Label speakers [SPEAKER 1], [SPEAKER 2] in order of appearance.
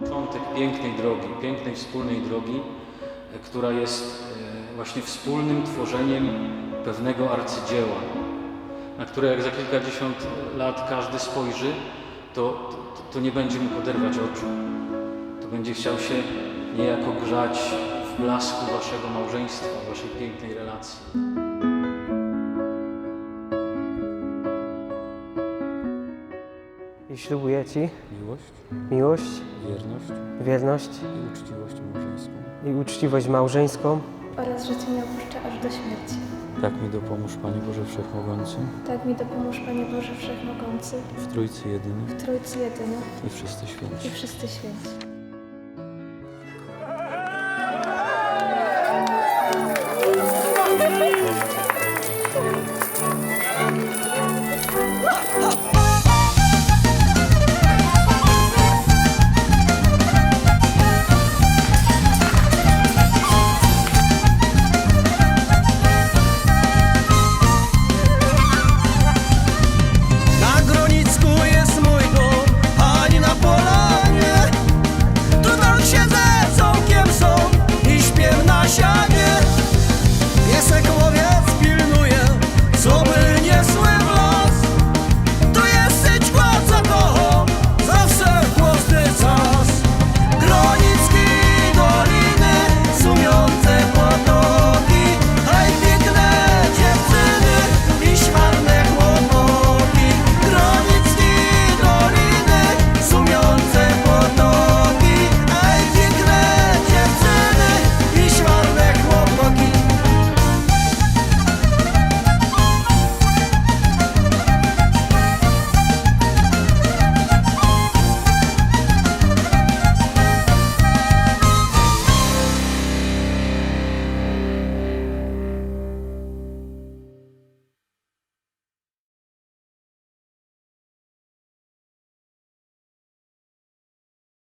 [SPEAKER 1] Początek pięknej drogi, pięknej wspólnej drogi, e, która jest e, właśnie wspólnym tworzeniem pewnego arcydzieła, na które jak za kilkadziesiąt lat każdy spojrzy, to, to, to nie będzie mu poderwać oczu. To będzie chciał się niejako grzać w blasku waszego małżeństwa, waszej pięknej relacji.
[SPEAKER 2] I ślubuję Ci
[SPEAKER 3] miłość,
[SPEAKER 2] miłość,
[SPEAKER 3] wierność,
[SPEAKER 2] wierność
[SPEAKER 3] i uczciwość małżeńską.
[SPEAKER 2] I uczciwość małżeńską.
[SPEAKER 4] Oraz, że Cię nie opuszczę aż do śmierci.
[SPEAKER 3] Tak mi dopomóż, Panie Boże Wszechmogący.
[SPEAKER 4] Tak mi dopomóż, Panie Boże Wszechmogący.
[SPEAKER 3] W Trójcy Jedyny.
[SPEAKER 4] W Trójcy Jedyny.
[SPEAKER 3] I wszyscy święci.
[SPEAKER 4] I wszyscy święci. Oh,